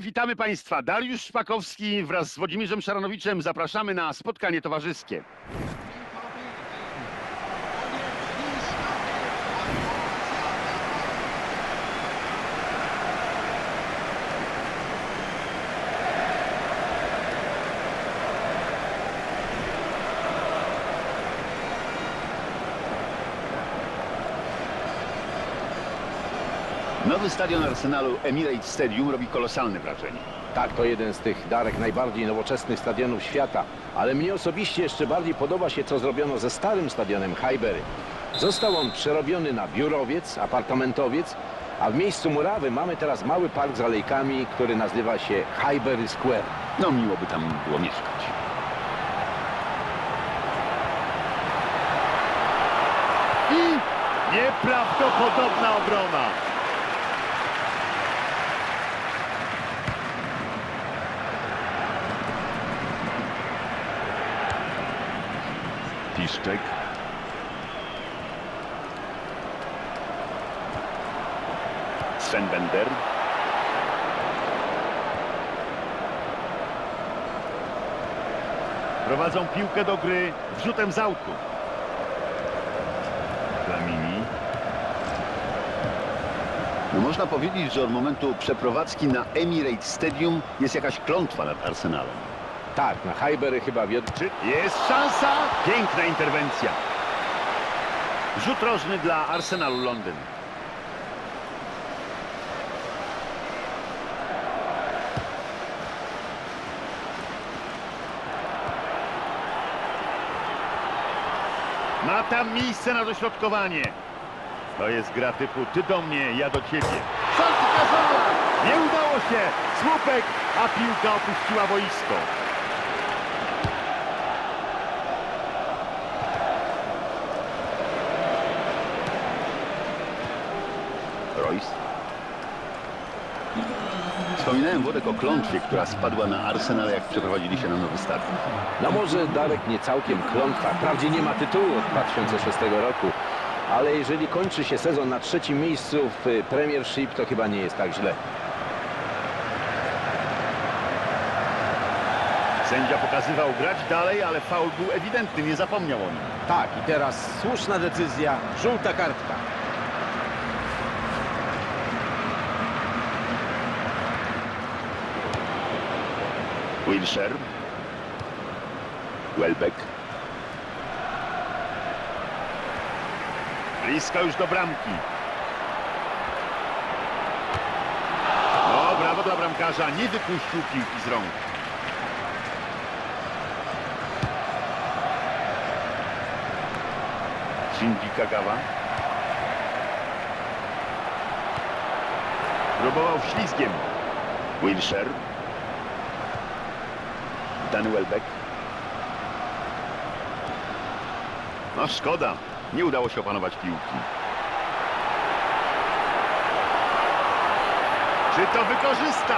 witamy Państwa. Dariusz Szpakowski wraz z Włodzimierzem Szaranowiczem zapraszamy na spotkanie towarzyskie. Nowy stadion Arsenalu Emirates Stadium robi kolosalne wrażenie. Tak, to jeden z tych darek najbardziej nowoczesnych stadionów świata, ale mnie osobiście jeszcze bardziej podoba się, co zrobiono ze starym stadionem Highbury. Został on przerobiony na biurowiec, apartamentowiec, a w miejscu murawy mamy teraz mały park z alejkami, który nazywa się Highbury Square. No miło by tam było mieszkać. I nieprawdopodobna obrona. Piszczek. Sven Bender. Prowadzą piłkę do gry wrzutem z autu. Flamini. No można powiedzieć, że od momentu przeprowadzki na Emirates Stadium jest jakaś klątwa nad Arsenalem. Tak, na Highbury chyba wiodł. Czy jest szansa? Piękna interwencja. Rzut rożny dla Arsenalu Londyn. Ma tam miejsce na dośrodkowanie. To jest gra typu ty do mnie, ja do ciebie. Nie udało się! Słupek, a piłka opuściła boisko. Royce. Wspominałem Włodek o klątwie, która spadła na Arsenal, jak przeprowadzili się na nowy stadion. No może Darek nie całkiem klątwa, wprawdzie nie ma tytułu od 2006 roku, ale jeżeli kończy się sezon na trzecim miejscu w y, Premiership, to chyba nie jest tak źle. Sędzia pokazywał grać dalej, ale faul był ewidentny, nie zapomniał o nim. Tak, i teraz słuszna decyzja, żółta kartka. Wilshere. Welbeck. Blisko już do bramki. No, brawo dla bramkarza. Nie wypuścił piłki z rąk. Shinji Kagawa. Próbował ślizgiem. Wilshere. Danny Welbeck. No szkoda, nie udało się opanować piłki. Czy to wykorzysta?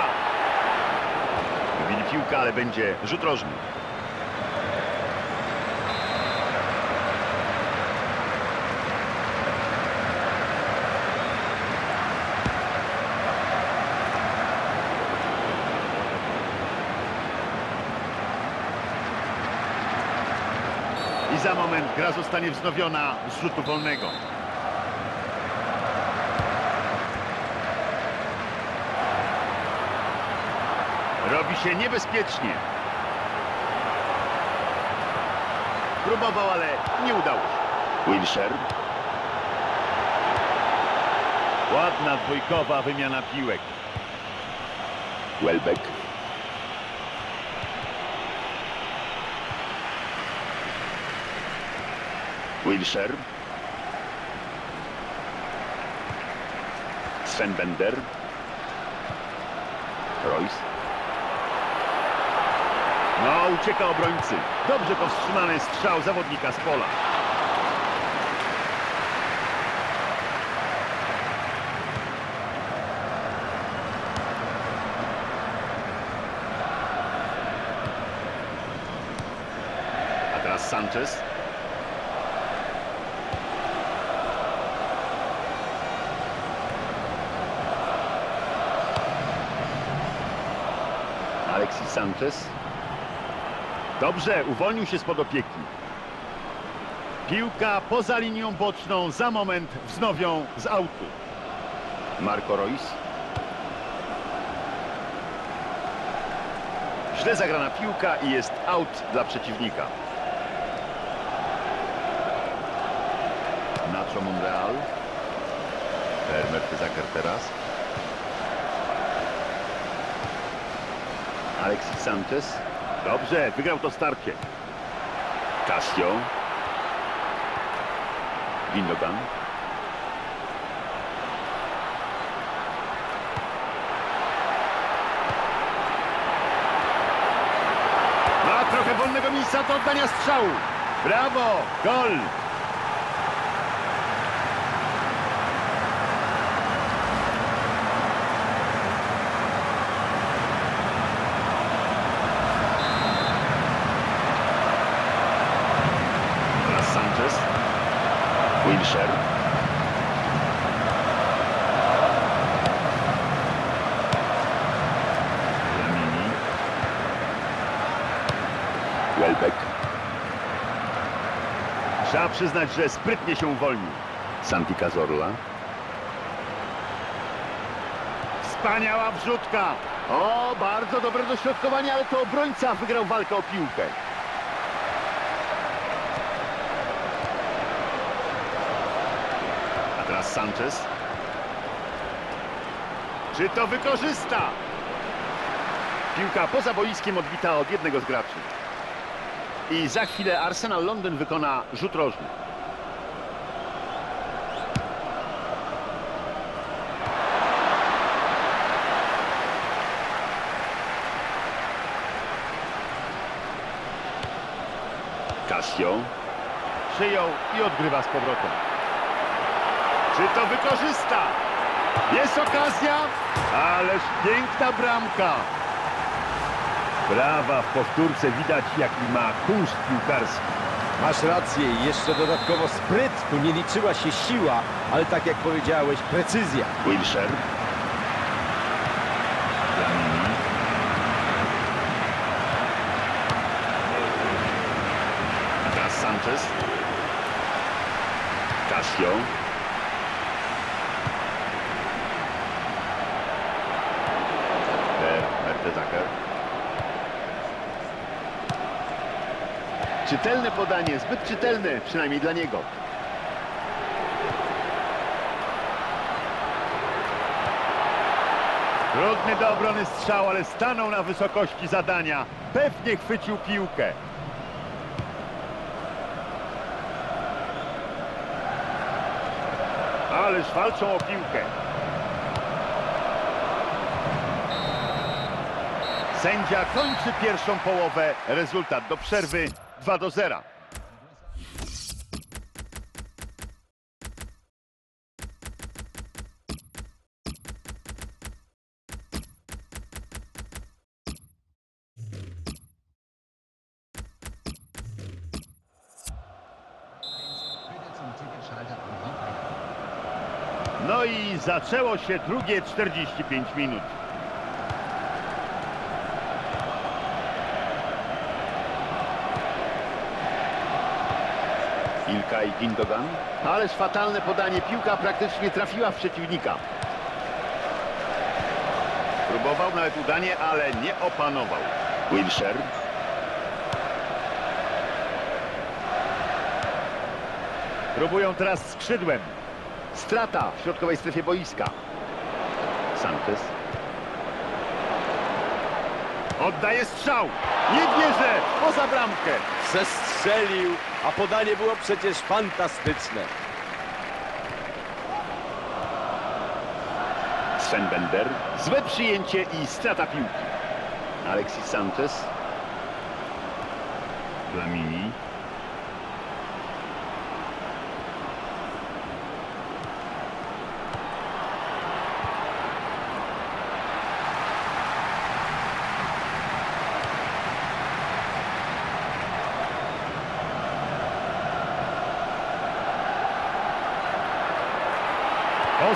Wybili piłkę, ale będzie rzut rożny. Moment gra zostanie wznowiona z rzutu wolnego. Robi się niebezpiecznie. Próbował, ale nie udało się. Wilshere. Ładna dwójkowa wymiana piłek. Welbeck. Wilshere. Sven Bender. Royce. No, ucieka obrońcy. Dobrze powstrzymany strzał zawodnika z pola. Sanchez. Alexis Sanchez. Dobrze, uwolnił się spod opieki. Piłka poza linią boczną, za moment wznowią z autu. Marco Reus. Źle zagrana piłka i jest out dla przeciwnika. Nacho Monreal. Herbert Zaker teraz. Alexis Sanchez. Dobrze, wygrał to starcie. Casio. Gindogan. Ma trochę wolnego miejsca do oddania strzału. Brawo, gol. Teraz Sanchez. Wilshere. Welbeck. Trzeba przyznać, że sprytnie się uwolnił. Santi Cazorla. Wspaniała wrzutka. O, bardzo dobre dośrodkowanie, ale to obrońca wygrał walkę o piłkę. A teraz Sanchez. Czy to wykorzysta? Piłka poza boiskiem odbita od jednego z graczy. I za chwilę Arsenal Londyn wykona rzut rożny. Casio przyjął i odgrywa z powrotem. Czy to wykorzysta? Jest okazja, ależ piękna bramka. Brawa w powtórce widać jaki ma kunszt piłkarski. Masz rację i jeszcze dodatkowo spryt. Tu nie liczyła się siła, ale tak jak powiedziałeś, precyzja. Wilshere. Lamini. A teraz Sanchez. Casio. Czytelne podanie, zbyt czytelne, przynajmniej dla niego. Trudny do obrony strzał, ale stanął na wysokości zadania. Pewnie chwycił piłkę. Ależ walczą o piłkę. Sędzia kończy pierwszą połowę. Rezultat do przerwy 2 do 0. No i zaczęło się drugie 45 minut. Ilkay Gindogan. Ależ fatalne podanie. Piłka praktycznie trafiła w przeciwnika. Próbował nawet udanie, ale nie opanował. Wilshere. Próbują teraz skrzydłem. Strata w środkowej strefie boiska. Sanchez. Oddaje strzał. Nie wierzę. Poza bramkę. Zestrzelił, a podanie było przecież fantastyczne. Sven Bender. Złe przyjęcie i strata piłki. Alexis Sanchez. Lamini.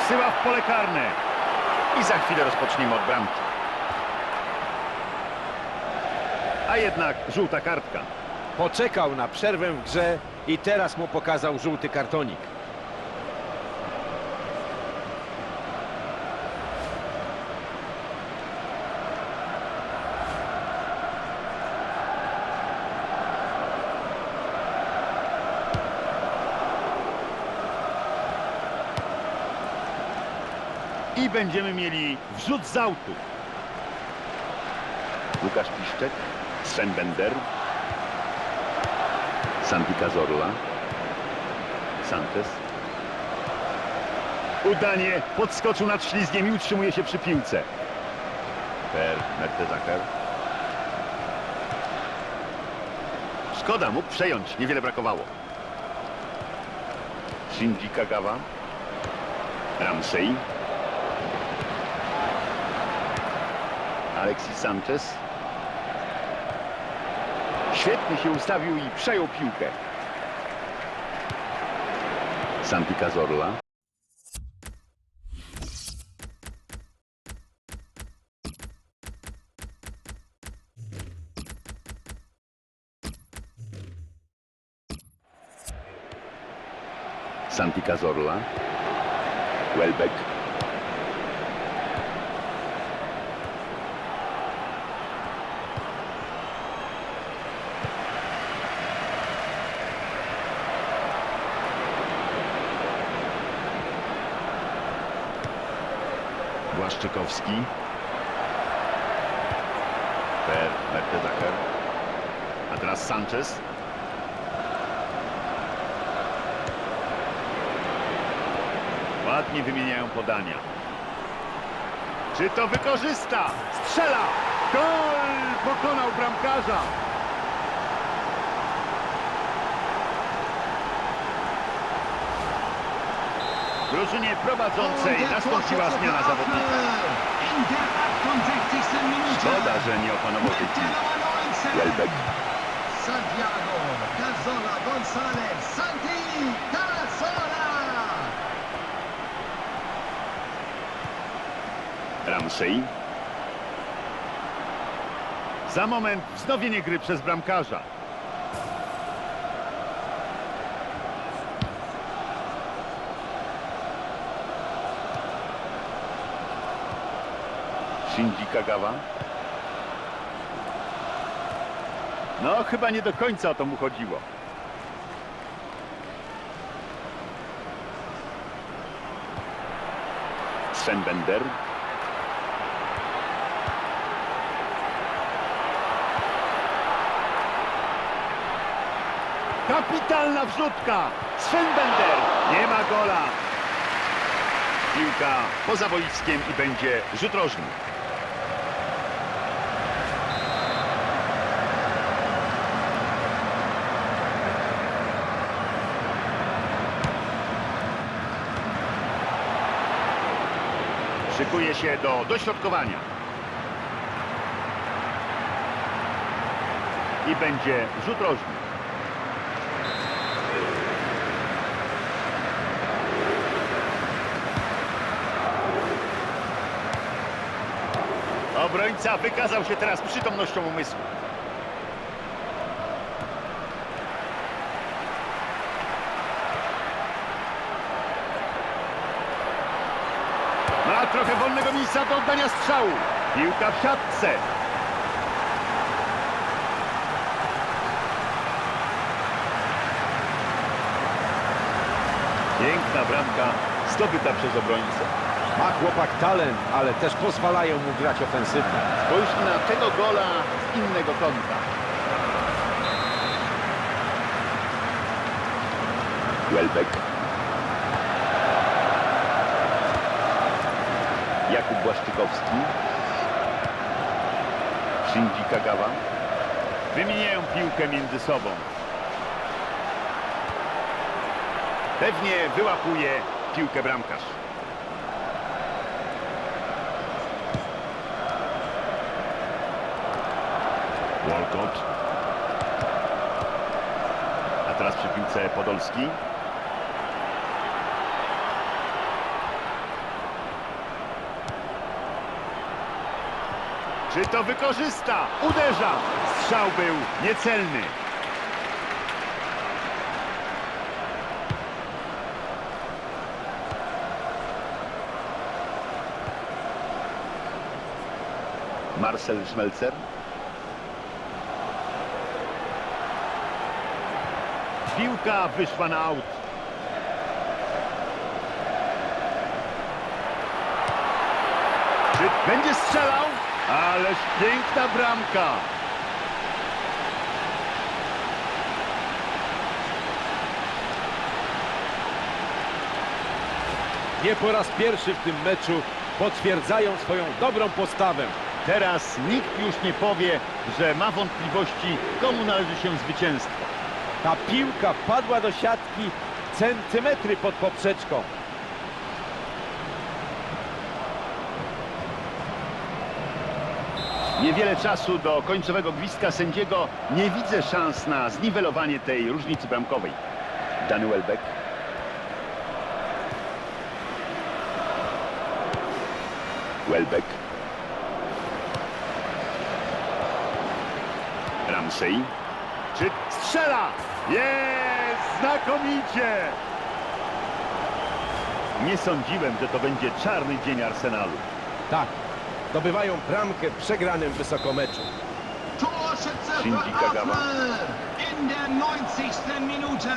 Posyła w pole karne. I za chwilę rozpoczniemy od bramki. a jednak żółta kartka. Poczekał na przerwę w grze i teraz mu pokazał żółty kartonik. I będziemy mieli wrzut z autu. Łukasz Piszczek, Sven Bender, Santi Cazorla, Sanchez. Udanie podskoczył nad ślizgiem i utrzymuje się przy piłce. Per Mertesacker. Szkoda, mógł przejąć, niewiele brakowało. Shinji Kagawa, Ramsey. Alexis Sanchez. Świetnie się ustawił i przejął piłkę. Santi Cazorla. Santi Cazorla. Welbeck. Błaszczykowski. Per Mertesacker. A teraz Sanchez. Ładnie wymieniają podania. Czy to wykorzysta? Strzela! Gol! Pokonał bramkarza! Drużynie prowadzącej nastąpiła zmiana zawodnika. Szkoda, że nie opanował tej. Welbeck. Santiago Cazorla González Santi Cazorla Ramsey. Za moment wznowienie gry przez bramkarza. Shinji Kagawa. No, chyba nie do końca o to mu chodziło. Sven Bender. Kapitalna wrzutka! Sven Bender! Nie ma gola! Piłka poza boiskiem i będzie rzut rożny. Szykuje się do dośrodkowania. I będzie rzut rożny. Obrońca wykazał się teraz przytomnością umysłu. Ma miejsca do oddania strzału. Piłka w siatce. Piękna bramka zdobyta przez obrońcę. Ma chłopak talent, ale też pozwalają mu grać ofensywnie. Spójrzmy na tego gola z innego kąta. Welbeck. Jakub Błaszczykowski. Shinji Kagawa. Wymieniają piłkę między sobą. Pewnie wyłapuje piłkę bramkarz. Walcott. A teraz przy piłce Podolski. Czy to wykorzysta? Uderza! Strzał był niecelny. Marcel Schmelzer. Piłka wyszła na aut. Czy będzie strzelał? Ależ piękna bramka. Nie po raz pierwszy w tym meczu potwierdzają swoją dobrą postawę. Teraz nikt już nie powie, że ma wątpliwości, komu należy się zwycięstwo. Ta piłka padła do siatki centymetry pod poprzeczką. Niewiele czasu do końcowego gwizdka sędziego. Nie widzę szans na zniwelowanie tej różnicy bramkowej. Danny Welbeck. Welbeck. Ramsey. Czy strzela? Jest! Znakomicie! Nie sądziłem, że to będzie czarny dzień Arsenalu. Tak, zdobywają bramkę w przegranym wysoko meczu. Shinji Kagawa. In der 90. Minute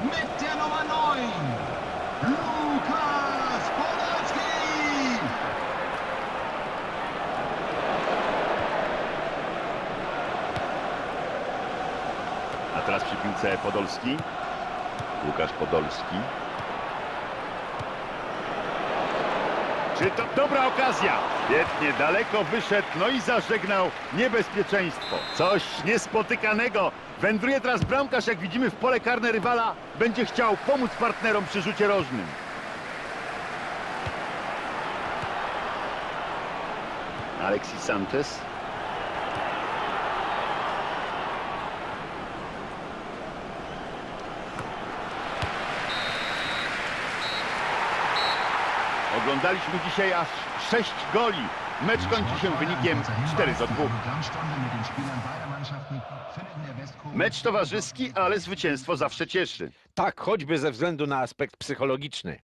mit der Nummer 9, Lukas Podolski. A teraz przy piłce Podolski. Łukasz Podolski. Czy to dobra okazja? Świetnie, daleko wyszedł, no i zażegnał niebezpieczeństwo. Coś niespotykanego. Wędruje teraz bramkarz, jak widzimy w pole karne rywala. Będzie chciał pomóc partnerom przy rzucie rożnym. Alexis Sanchez. Oglądaliśmy dzisiaj aż 6 goli. Mecz kończy się wynikiem 4 do 2. Mecz towarzyski, ale zwycięstwo zawsze cieszy. Tak, choćby ze względu na aspekt psychologiczny.